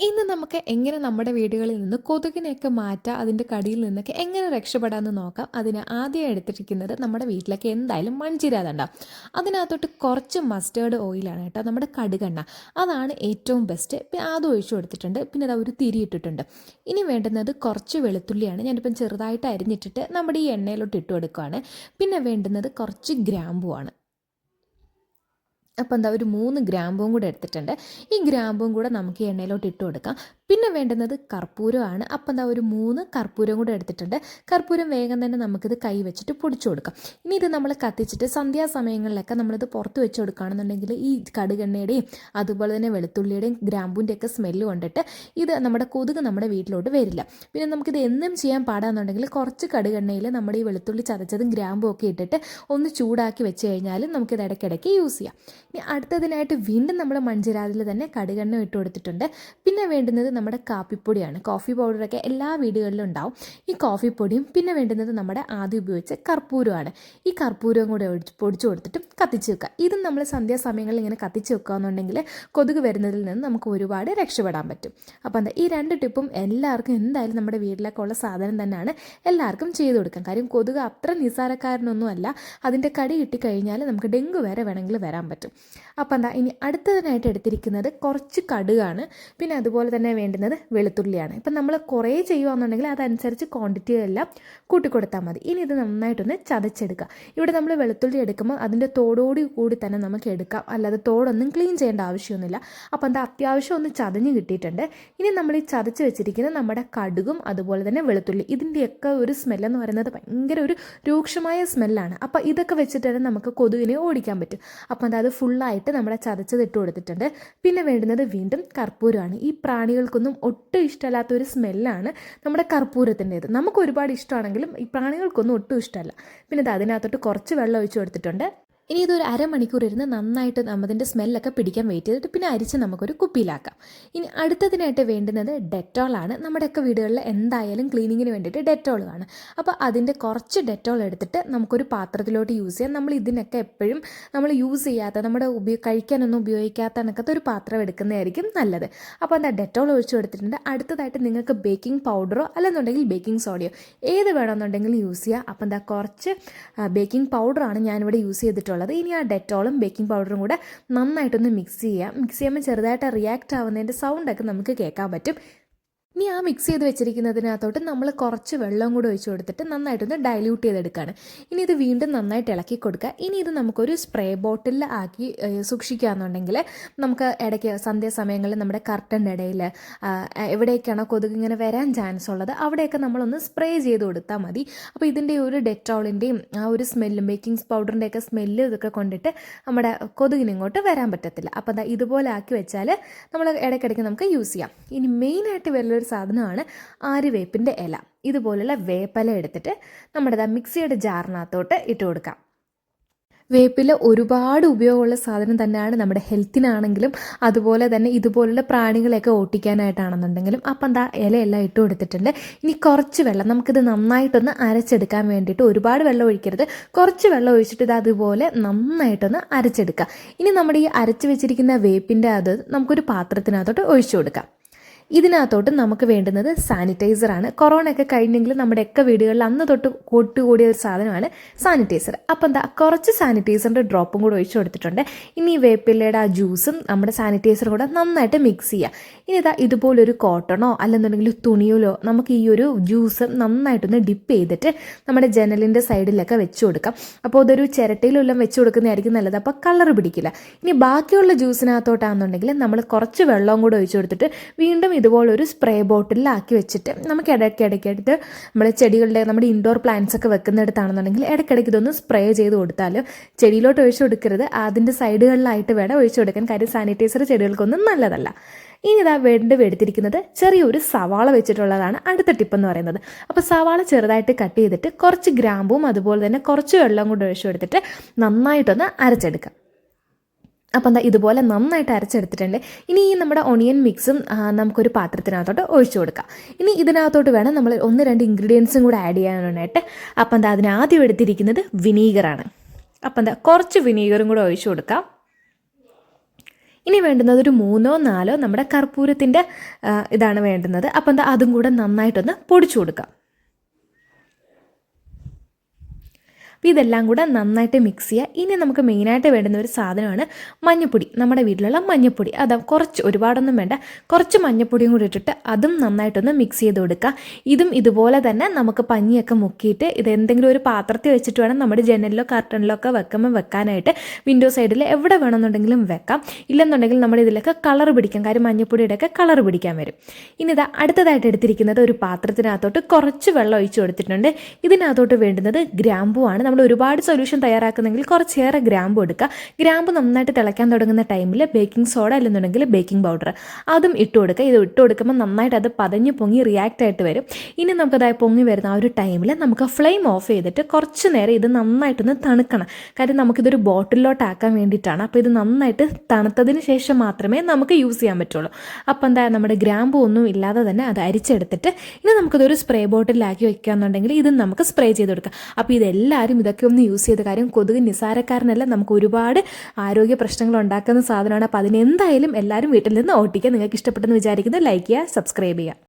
ഇന്ന് നമുക്ക് എങ്ങനെ നമ്മുടെ വീടുകളിൽ നിന്ന് കൊതുകിനെയൊക്കെ മാറ്റാം അതിന്റെ കടിയിൽ നിന്നൊക്കെ എങ്ങനെ രക്ഷപ്പെടാമെന്ന് നോക്കാം. അതിന് ആദ്യം എടുത്തിരിക്കുന്നത് നമ്മുടെ വീട്ടിലൊക്കെ എന്തായാലും മൺചിരാത ഉണ്ടാവും അതിനകത്തോട്ട് കുറച്ച് മസ്റ്റേർഡ് ഓയിലാണ് കേട്ടോ നമ്മുടെ കടുകെണ്ണ. അതാണ് ഏറ്റവും ബെസ്റ്റ് അത് ഒഴിച്ചു കൊടുത്തിട്ടുണ്ട്. പിന്നെ അത് ഒരു തിരി ഇട്ടിട്ടുണ്ട്. ഇനി വേണ്ടുന്നത് കുറച്ച് വെളുത്തുള്ളിയാണ്. ഞാനിപ്പം ചെറുതായിട്ട് അരിഞ്ഞിട്ടിട്ട് നമ്മുടെ ഈ എണ്ണയിലോട്ട് ഇട്ട് കൊടുക്കുകയാണ് പിന്നെ വേണ്ടുന്നത് കുറച്ച് ഗ്രാമ്പുവാണ് അപ്പോൾ എന്താ ഒരു മൂന്ന് ഗ്രാമ്പും കൂടെ എടുത്തിട്ടുണ്ട്. ഈ ഗ്രാമ്പും കൂടെ നമുക്ക് എണ്ണയിലോട്ട് ഇട്ട് കൊടുക്കാം പിന്നെ വേണ്ടുന്നത് കർപ്പൂരമാണ്. അപ്പം എന്താ ഒരു മൂന്ന് കർപ്പൂരം കൂടെ എടുത്തിട്ടുണ്ട്. കർപ്പൂരം വേഗം തന്നെ നമുക്കിത് കൈ വെച്ചിട്ട് പൊടിച്ചു കൊടുക്കാം. ഇനി ഇത് നമ്മൾ കത്തിച്ചിട്ട് സന്ധ്യാസമയങ്ങളിലൊക്കെ നമ്മളിത് പുറത്ത് വെച്ച് കൊടുക്കുകയാണെന്നുണ്ടെങ്കിൽ ഈ കടുകെണ്ണയുടെയും അതുപോലെ തന്നെ വെളുത്തുള്ളിയുടെയും ഗ്രാമ്പൂന്റെയൊക്കെ സ്മെല്ല് കൊണ്ടിട്ട് ഇത് നമ്മുടെ കൊതുക് നമ്മുടെ വീട്ടിലോട്ട് വരില്ല. പിന്നെ നമുക്കിത് എന്നും ചെയ്യാൻ പാടാന്നുണ്ടെങ്കിൽ കുറച്ച് കടുകെണ്ണയിൽ നമ്മുടെ ഈ വെളുത്തുള്ളി ചതച്ചതും ഗ്രാമ്പും ഒക്കെ ഇട്ടിട്ട് ഒന്ന് ചൂടാക്കി വെച്ച് കഴിഞ്ഞാലും നമുക്കിത് ഇടയ്ക്കിടയ്ക്ക് യൂസ് ചെയ്യാം. ഇനി അടുത്തതിനായിട്ട് വീണ്ടും നമ്മൾ മൺചിരാതിൽ തന്നെ കടുകെണ്ണ ഇട്ട് കൊടുത്തിട്ടുണ്ട്. പിന്നെ വേണ്ടുന്നത് നമ്മുടെ കാപ്പിപ്പൊടിയാണ്. കോഫി പൗഡറൊക്കെ എല്ലാ വീടുകളിലും ഉണ്ടാവും. ഈ കോഫി പൊടിയും പിന്നെ വേണ്ടുന്നത് നമ്മുടെ ആദ്യം ഉപയോഗിച്ച കർപ്പൂരമാണ് ഈ കർപ്പൂരവും കൂടെ പൊടിച്ചു കൊടുത്തിട്ട് കത്തിച്ച് വെക്കുക. ഇതും നമ്മൾ സന്ധ്യാസമയങ്ങളിൽ ഇങ്ങനെ കത്തിച്ച് വെക്കുകയെന്നുണ്ടെങ്കിൽ കൊതുക് വരുന്നതിൽ നിന്ന് നമുക്ക് ഒരുപാട് രക്ഷപ്പെടാൻ പറ്റും. അപ്പോൾ എന്താ ഈ രണ്ട് ടിപ്പും എല്ലാവർക്കും എന്തായാലും നമ്മുടെ വീട്ടിലൊക്കെ ഉള്ള സാധനം തന്നെയാണ്. എല്ലാവർക്കും ചെയ്തു കൊടുക്കാം. കാര്യം കൊതുക് അത്ര നിസ്സാരക്കാരനൊന്നുമല്ല. അതിന്റെ കടി കിട്ടിക്കഴിഞ്ഞാൽ നമുക്ക് ഡെങ്കു വരെ വേണമെങ്കിൽ വരാൻ പറ്റും. അപ്പോൾ എന്താ ഇനി അടുത്തതിനായിട്ട് എടുത്തിരിക്കുന്നത് കുറച്ച് കടുകാണ്. പിന്നെ അതുപോലെ തന്നെ വേണ്ടുന്നത് വെളുത്തുള്ളിയാണ്. ഇപ്പം നമ്മൾ കുറേ ചെയ്യുകയാണെന്നുണ്ടെങ്കിൽ അതനുസരിച്ച് ക്വാണ്ടിറ്റി എല്ലാം കൂട്ടിക്കൊടുത്താൽ മതി. ഇനി ഇത് നന്നായിട്ടൊന്ന് ചതച്ചെടുക്കുക. ഇവിടെ നമ്മൾ വെളുത്തുള്ളി എടുക്കുമ്പോൾ അതിന്റെ തോടോടി കൂടി തന്നെ നമുക്ക് എടുക്കാം. അല്ലാതെ തോടൊന്നും ക്ലീൻ ചെയ്യേണ്ട ആവശ്യമൊന്നുമില്ല. അപ്പോൾ അത് അത്യാവശ്യം ഒന്ന് ചതഞ്ഞ് കിട്ടിയിട്ടുണ്ട്. ഇനി നമ്മൾ ഈ ചതച്ച് വെച്ചിരിക്കുന്ന നമ്മുടെ കടുകും അതുപോലെ തന്നെ വെളുത്തുള്ളി ഇതിന്റെയൊക്കെ ഒരു സ്മെല്ലെന്ന് പറയുന്നത് ഭയങ്കര ഒരു രൂക്ഷമായ സ്മെല്ലാണ് അപ്പോൾ ഇതൊക്കെ വെച്ചിട്ട് തന്നെ നമുക്ക് കൊതുകിനെ ഓടിക്കാൻ പറ്റും. അപ്പോൾ അത് ഫുള്ളായിട്ട് നമ്മുടെ ചതച്ചത് ഇട്ട് കൊടുത്തിട്ടുണ്ട്. പിന്നെ വേണ്ടുന്നത് വീണ്ടും കർപ്പൂരമാണ്. ഈ പ്രാണികൾക്കൊന്നും ഒട്ടും ഇഷ്ടമല്ലാത്ത ഒരു സ്മെല്ലാണ് നമ്മുടെ കർപ്പൂരത്തിന്റേത്. നമുക്ക് ഒരുപാട് ഇഷ്ടമാണെങ്കിലും ഈ പ്രാണികൾക്കൊന്നും ഒട്ടും ഇഷ്ടമല്ല. പിന്നെ ഇത് അതിനകത്തോട്ട് കുറച്ച് വെള്ളം ഒഴിച്ച് കൊടുത്തിട്ടുണ്ട്. ഇനി ഇതൊരു അരമണിക്കൂർ ഇരുന്ന് നന്നായിട്ട് നമ്മതിന്റെ സ്മെല്ലൊക്കെ പിടിക്കാൻ വെയിറ്റ് ചെയ്തിട്ട് പിന്നെ അരിച്ച് നമുക്കൊരു കുപ്പിയിലാക്കാം. ഇനി അടുത്തതിനായിട്ട് വേണ്ടുന്നത് ഡെറ്റോളാണ് നമ്മുടെയൊക്കെ വീടുകളിൽ എന്തായാലും ക്ലീനിങ്ങിന് വേണ്ടിയിട്ട് ഡെറ്റോൾ കാണും അപ്പോൾ അതിന്റെ കുറച്ച് ഡെറ്റോൾ എടുത്തിട്ട് നമുക്കൊരു പാത്രത്തിലോട്ട് യൂസ് ചെയ്യാം. നമ്മൾ ഇതിനൊക്കെ എപ്പോഴും നമ്മൾ യൂസ് ചെയ്യാത്ത നമ്മുടെ ഉപയോഗ കഴിക്കാനൊന്നും ഉപയോഗിക്കാത്ത കണക്കത്തെ ഒരു പാത്രം എടുക്കുന്നതായിരിക്കും നല്ലത്. അപ്പോൾ എന്താ ഡെറ്റോൾ ഒഴിച്ചു കൊടുത്തിട്ടുണ്ട്. അടുത്തതായിട്ട് നിങ്ങൾക്ക് ബേക്കിംഗ് പൗഡറോ അല്ലെന്നുണ്ടെങ്കിൽ ബേക്കിംഗ് സോഡയോ ഏത് വേണമെന്നുണ്ടെങ്കിൽ യൂസ് ചെയ്യുക അപ്പോൾ എന്താ കുറച്ച് ബേക്കിംഗ് പൗഡറാണ് ഞാനിവിടെ യൂസ് ചെയ്തിട്ടുള്ളത്. ഇനി ആ ഡെറ്റോളും ബേക്കിംഗ് പൗഡറും കൂടെ നന്നായിട്ടൊന്ന് മിക്സ് ചെയ്യാം. മിക്സ് ചെയ്യുമ്പോൾ ചെറുതായിട്ട് റിയാക്ട് ആവുന്നതിന്റെ സൗണ്ടൊക്കെ നമുക്ക് കേൾക്കാൻ പറ്റും. ഇനി ആ മിക്സ് ചെയ്ത് വെച്ചിരിക്കുന്നതിനകത്തോട്ട് നമ്മൾ കുറച്ച് വെള്ളം കൂടെ ഒഴിച്ച് കൊടുത്തിട്ട് നന്നായിട്ടൊന്ന് ഡൈല്യൂട്ട് ചെയ്തെടുക്കുകയാണ് ഇനി ഇത് വീണ്ടും നന്നായിട്ട് ഇളക്കി കൊടുക്കുക. ഇനി ഇത് നമുക്കൊരു സ്പ്രേ ബോട്ടിലിൽ ആക്കി സൂക്ഷിക്കുകയാണെന്നുണ്ടെങ്കിൽ നമുക്ക് ഇടയ്ക്ക് സന്ധ്യാസമയങ്ങളിൽ നമ്മുടെ കർട്ടന്റെ ഇടയിൽ എവിടേക്കാണോ കൊതുക് ഇങ്ങനെ വരാൻ ചാൻസ് ഉള്ളത് അവിടെയൊക്കെ നമ്മളൊന്ന് സ്പ്രേ ചെയ്ത് കൊടുത്താൽ മതി. അപ്പോൾ ഇതിന്റെ ഒരു ഡെറ്റോളിന്റെയും ആ ഒരു സ്മെല്ലും ബേക്കിംഗ് പൗഡറിന്റെയൊക്കെ സ്മെല്ല് ഇതൊക്കെ കൊണ്ടിട്ട് നമ്മുടെ കൊതുകിന് ഇങ്ങോട്ട് വരാൻ പറ്റത്തില്ല. അപ്പോൾ ഇതുപോലെ ആക്കി വെച്ചാൽ നമ്മൾ ഇടയ്ക്കിടയ്ക്ക് നമുക്ക് യൂസ് ചെയ്യാം. ഇനി മെയിനായിട്ട് വരുന്നൊരു സാധനമാണ് ആര്യവേപ്പിന്റെ ഇല. ഇതുപോലുള്ള വേപ്പില എടുത്തിട്ട് നമ്മുടെ മിക്സിയുടെ ജാറിനകത്തോട്ട് ഇട്ട് കൊടുക്കാം. വേപ്പില ഒരുപാട് ഉപയോഗമുള്ള സാധനം തന്നെയാണ് നമ്മുടെ ഹെൽത്തിനാണെങ്കിലും അതുപോലെ തന്നെ ഇതുപോലുള്ള പ്രാണികളെയൊക്കെ ഓട്ടിക്കാനായിട്ടാണെന്നുണ്ടെങ്കിലും അപ്പം എന്താ ഇലയെല്ലാം ഇട്ട് കൊടുത്തിട്ടുണ്ട്. ഇനി കുറച്ച് വെള്ളം നമുക്കിത് നന്നായിട്ടൊന്ന് അരച്ചെടുക്കാൻ വേണ്ടിയിട്ട് ഒരുപാട് വെള്ളം ഒഴിക്കരുത്. കുറച്ച് വെള്ളം ഒഴിച്ചിട്ട് ഇത് അതുപോലെ നന്നായിട്ടൊന്ന് അരച്ചെടുക്കുക ഇനി നമ്മുടെ ഈ അരച്ച് വെച്ചിരിക്കുന്ന വേപ്പിന്റെ അത് നമുക്കൊരു പാത്രത്തിനകത്തോട്ട് ഒഴിച്ചു കൊടുക്കാം. ഇതിനകത്തോട്ട് നമുക്ക് വേണ്ടുന്നത് സാനിറ്റൈസറാണ് കൊറോണ ഒക്കെ കഴിഞ്ഞെങ്കിൽ നമ്മുടെയൊക്കെ വീടുകളിൽ അന്ന് തൊട്ട് കൂട്ടുകൂടിയ ഒരു സാധനമാണ് സാനിറ്റൈസർ അപ്പം എന്താ കുറച്ച് സാനിറ്റൈസറിന്റെ ഡ്രോപ്പും കൂടെ ഒഴിച്ചു കൊടുത്തിട്ടുണ്ട്. ഇനി വേപ്പിലയുടെ ആ ജ്യൂസും നമ്മുടെ സാനിറ്റൈസറും കൂടെ നന്നായിട്ട് മിക്സ് ചെയ്യുക ഇനി ഇതാ ഇതുപോലൊരു കോട്ടണോ അല്ലെന്നുണ്ടെങ്കിൽ തുണിയിലോ നമുക്ക് ഈ ഒരു ജ്യൂസ് നന്നായിട്ടൊന്ന് ഡിപ്പ് ചെയ്തിട്ട് നമ്മുടെ ജനലിന്റെ സൈഡിലൊക്കെ വെച്ച് കൊടുക്കാം. അപ്പോൾ അതൊരു ചിരട്ടയിലെല്ലാം വെച്ച് കൊടുക്കുന്നതായിരിക്കും നല്ലത്. അപ്പോൾ കളർ പിടിക്കില്ല. ഇനി ബാക്കിയുള്ള ജ്യൂസിനകത്തോട്ടാണെന്നുണ്ടെങ്കിൽ നമ്മൾ കുറച്ച് വെള്ളവും കൂടെ ഒഴിച്ചു കൊടുത്തിട്ട് വീണ്ടും ഇതുപോലൊരു സ്പ്രേ ബോട്ടിലാക്കി വെച്ചിട്ട് നമുക്ക് ഇടയ്ക്ക് എടുത്ത് നമ്മുടെ ചെടികളുടെ നമ്മുടെ ഇൻഡോർ പ്ലാന്റ്സ് ഒക്കെ വെക്കുന്നിടത്താണെന്നുണ്ടെങ്കിൽ ഇടയ്ക്കിടയ്ക്ക് ഇതൊന്ന് സ്പ്രേ ചെയ്ത് കൊടുത്താൽ ചെടിയിലോട്ട് ഒഴിച്ചു കൊടുക്കരുത്. അതിന്റെ സൈഡുകളിലായിട്ട് വേണം ഒഴിച്ചു കൊടുക്കാൻ. കാര്യം സാനിറ്റൈസർ ചെടികൾക്കൊന്നും നല്ലതല്ല. ഇനി ഇതാ വീണ്ടും എടുത്തിരിക്കുന്നത് ചെറിയൊരു സവാള വെച്ചിട്ടുള്ളതാണ് അടുത്ത ടിപ്പ് എന്ന് പറയുന്നത്. അപ്പോൾ സവാള ചെറുതായിട്ട് കട്ട് ചെയ്തിട്ട് കുറച്ച് ഗ്രാമ്പും അതുപോലെ തന്നെ കുറച്ച് വെള്ളം കൂടെ ഒഴിച്ചു കൊടുത്തിട്ട് നന്നായിട്ടൊന്ന് അരച്ചെടുക്കാം. അപ്പം എന്താ ഇതുപോലെ നന്നായിട്ട് അരച്ചെടുത്തിട്ടുണ്ട്. ഇനി ഈ നമ്മുടെ ഒണിയൻ മിക്സും നമുക്കൊരു പാത്രത്തിനകത്തോട്ട് ഒഴിച്ചു കൊടുക്കാം. ഇനി ഇതിനകത്തോട്ട് വേണം നമ്മൾ ഒന്ന് രണ്ട് ഇൻഗ്രീഡിയൻസും കൂടെ ആഡ് ചെയ്യാനായിട്ട് അപ്പം എന്താ അതിന് ആദ്യം എടുത്തിരിക്കുന്നത് വിനീഗറാണ് അപ്പം എന്താ കുറച്ച് വിനീഗറും കൂടെ ഒഴിച്ചു കൊടുക്കാം. ഇനി വേണ്ടുന്നത് ഒരു മൂന്നോ നാലോ നമ്മുടെ കർപ്പൂരത്തിന്റെ ഇതാണ് വേണ്ടുന്നത്. അപ്പം എന്താ അതും കൂടെ നന്നായിട്ടൊന്ന് പൊടിച്ചു കൊടുക്കാം. അപ്പോൾ ഇതെല്ലാം കൂടെ നന്നായിട്ട് മിക്സ് ചെയ്യുക. ഇനി നമുക്ക് മെയിനായിട്ട് വേണ്ടുന്ന ഒരു സാധനമാണ് മഞ്ഞപ്പൊടി. നമ്മുടെ വീട്ടിലുള്ള മഞ്ഞപ്പൊടി. അതാ കുറച്ച് ഒരുപാടൊന്നും വേണ്ട. കുറച്ച് മഞ്ഞപ്പൊടിയും കൂടി ഇട്ടിട്ട് അതും നന്നായിട്ടൊന്ന് മിക്സ് ചെയ്ത് കൊടുക്കുക. ഇതും ഇതുപോലെ തന്നെ നമുക്ക് പഞ്ഞിയൊക്കെ മുക്കിയിട്ട് ഇത് എന്തെങ്കിലും ഒരു പാത്രത്തിൽ വെച്ചിട്ട് വേണം നമ്മുടെ ജനലിലോ കർട്ടണിലോ ഒക്കെ വെക്കുമ്പോൾ വെക്കാനായിട്ട്. വിൻഡോ സൈഡിൽ എവിടെ വേണമെന്നുണ്ടെങ്കിലും വെക്കാം. ഇല്ലെന്നുണ്ടെങ്കിൽ നമ്മൾ ഇതിലൊക്കെ കളർ പിടിക്കാം. കാര്യം മഞ്ഞപ്പൊടിയുടെയൊക്കെ കളർ പിടിക്കാൻ വരും. ഇനി ഇതാ അടുത്തതായിട്ട് എടുത്തിരിക്കുന്നത് ഒരു പാത്രത്തിനകത്തോട്ട് കുറച്ച് വെള്ളം ഒഴിച്ചു കൊടുത്തിട്ടുണ്ട്. ഇതിനകത്തോട്ട് വേണ്ടുന്നത് ഗ്രാമ്പുവാണ്. നമ്മൾ ഒരുപാട് സൊല്യൂഷൻ തയ്യാറാക്കുന്നെങ്കിൽ കുറച്ചേറെ ഗ്രാമ്പ് എടുക്കുക. ഗ്രാമ്പ് നന്നായിട്ട് തിളയ്ക്കാൻ തുടങ്ങുന്ന ടൈമിൽ ബേക്കിംഗ് സോഡ അല്ലെന്നുണ്ടെങ്കിൽ ബേക്കിംഗ് പൗഡർ അതും ഇട്ട് കൊടുക്കുക. ഇത് ഇട്ട് കൊടുക്കുമ്പോൾ നന്നായിട്ട് അത് പതഞ്ഞ് പൊങ്ങി റിയാക്റ്റ് ആയിട്ട് വരും. ഇനി നമുക്കതായി പൊങ്ങി വരുന്ന ആ ഒരു ടൈമിൽ നമുക്ക് ഫ്ലെയിം ഓഫ് ചെയ്തിട്ട് കുറച്ച് നേരം ഇത് നന്നായിട്ടൊന്ന് തണുക്കണം. കാര്യം നമുക്കിതൊരു ബോട്ടിലോട്ടാക്കാൻ വേണ്ടിയിട്ടാണ്. അപ്പോൾ ഇത് നന്നായിട്ട് തണുത്തതിന് ശേഷം മാത്രമേ നമുക്ക് യൂസ് ചെയ്യാൻ പറ്റുള്ളൂ. അപ്പോൾ എന്താ നമ്മുടെ ഗ്രാമ്പു ഒന്നും ഇല്ലാതെ തന്നെ അത് അരിച്ചെടുത്തിട്ട് ഇനി നമുക്കിതൊരു സ്പ്രേ ബോട്ടിലാക്കി വെക്കുകയെന്നുണ്ടെങ്കിൽ ഇത് നമുക്ക് സ്പ്രേ ചെയ്ത് കൊടുക്കാം. അപ്പോൾ ഇതെല്ലാവരും ഇതൊക്കെ ഒന്ന് യൂസ് ചെയ്ത കാര്യം കൊതുക് നിസാരക്കാരനല്ല. നമുക്ക് ഒരുപാട് ആരോഗ്യ പ്രശ്നങ്ങൾ ഉണ്ടാക്കുന്ന സാധനമാണ്. അപ്പോൾ അതിനെന്തായാലും എല്ലാവരും വീട്ടിൽ നിന്ന് ഓട്ടിക്കുക. നിങ്ങൾക്ക് ഇഷ്ടപ്പെട്ടെന്ന് വിചാരിക്കുന്നത് ലൈക്ക് ചെയ്യുക സബ്സ്ക്രൈബ് ചെയ്യുക.